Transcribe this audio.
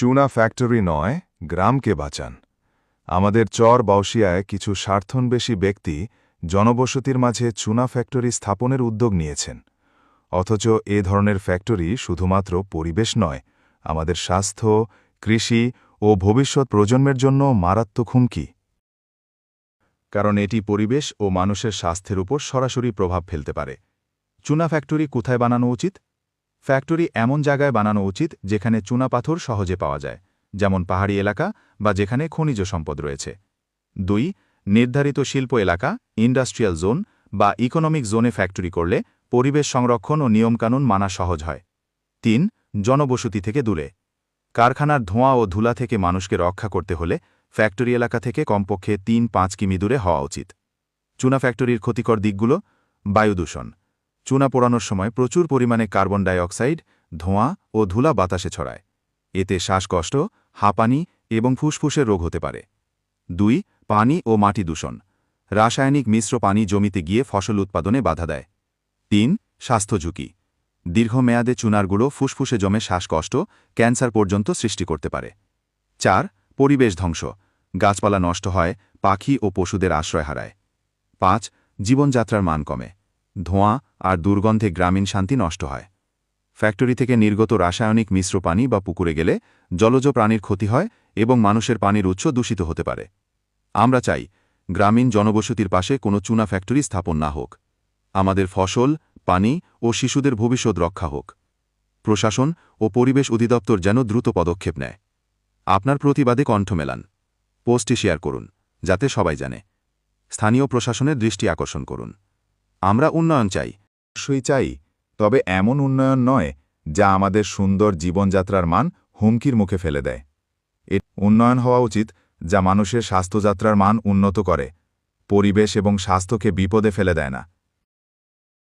চুনা ফ্যাক্টরি নয়, গ্রামকে বাঁচান। আমাদের চর বাউসিয়ায় কিছু স্বার্থনবেশী ব্যক্তি জনবসতির মাঝে চুনা ফ্যাক্টরি স্থাপনের উদ্যোগ নিয়েছেন। অথচ এ ধরনের ফ্যাক্টরি শুধুমাত্র পরিবেশ নয়, আমাদের স্বাস্থ্য, কৃষি ও ভবিষ্যৎ প্রজন্মের জন্য মারাত্মক হুমকি। কারণ এটি পরিবেশ ও মানুষের স্বাস্থ্যের উপর সরাসরি প্রভাব ফেলতে পারে। চুনা ফ্যাক্টরি কোথায় বানানো উচিত? ফ্যাক্টরি এমন জায়গায় বানানো উচিত যেখানে চুনাপাথর সহজে পাওয়া যায়, যেমন পাহাড়ি এলাকা বা যেখানে খনিজ সম্পদ রয়েছে। দুই, নির্ধারিত শিল্প এলাকা, ইন্ডাস্ট্রিয়াল জোন বা ইকোনমিক জোনে ফ্যাক্টরি করলে পরিবেশ সংরক্ষণ ও নিয়মকানুন মানা সহজ হয়। তিন, জনবসতি থেকে দূরে। কারখানার ধোঁয়া ও ধুলা থেকে মানুষকে রক্ষা করতে হলে ফ্যাক্টরি এলাকা থেকে কমপক্ষে তিন পাঁচ কিমি দূরে হওয়া উচিত। চুনা ফ্যাক্টরির ক্ষতিকর দিকগুলো, বায়ুদূষণ। চুনা পোড়ানোর সময় প্রচুর পরিমাণে কার্বন ডাইঅক্সাইড, ধোঁয়া ও ধুলা বাতাসে ছড়ায়। এতে শ্বাসকষ্ট, হাঁপানি এবং ফুসফুসের রোগ হতে পারে। দুই, পানি ও মাটি দূষণ। রাসায়নিক মিশ্র পানি জমিতে গিয়ে ফসল উৎপাদনে বাধা দেয়। তিন, স্বাস্থ্য ঝুঁকি। দীর্ঘমেয়াদে চুনারগুলো ফুসফুসে জমে শ্বাসকষ্ট, ক্যান্সার পর্যন্ত সৃষ্টি করতে পারে। চার, পরিবেশ ধ্বংস। গাছপালা নষ্ট হয়, পাখি ও পশুদের আশ্রয় হারায়। পাঁচ, জীবনযাত্রার মান কমে। ধোঁয়া আর দুর্গন্ধে গ্রামীণ শান্তি নষ্ট হয়। ফ্যাক্টরি থেকে নির্গত রাসায়নিক মিশ্র পানি বা পুকুরে গেলে জলজ প্রাণীর ক্ষতি হয় এবং মানুষের পানির উৎস দূষিত হতে পারে। আমরা চাই গ্রামীণ জনবসতির পাশে কোনো চুনা ফ্যাক্টরি স্থাপন না হোক। আমাদের ফসল, পানি ও শিশুদের ভবিষ্যৎ রক্ষা হোক। প্রশাসন ও পরিবেশ অধিদপ্তর যেন দ্রুত পদক্ষেপ নেয়। আপনার প্রতিবাদে কণ্ঠ মেলান। পোস্টটি শেয়ার করুন, যাতে সবাই জানে। স্থানীয় প্রশাসনের দৃষ্টি আকর্ষণ করুন। আমরা উন্নয়ন চাই, অবশ্যই চাই, তবে এমন উন্নয়ন নয় যা আমাদের সুন্দর জীবনযাত্রার মান হুমকির মুখে ফেলে দেয়। এ উন্নয়ন হওয়া উচিত যা মানুষের স্বাস্থ্যযাত্রার মান উন্নত করে, পরিবেশ এবং স্বাস্থ্যকে বিপদে ফেলে দেয় না।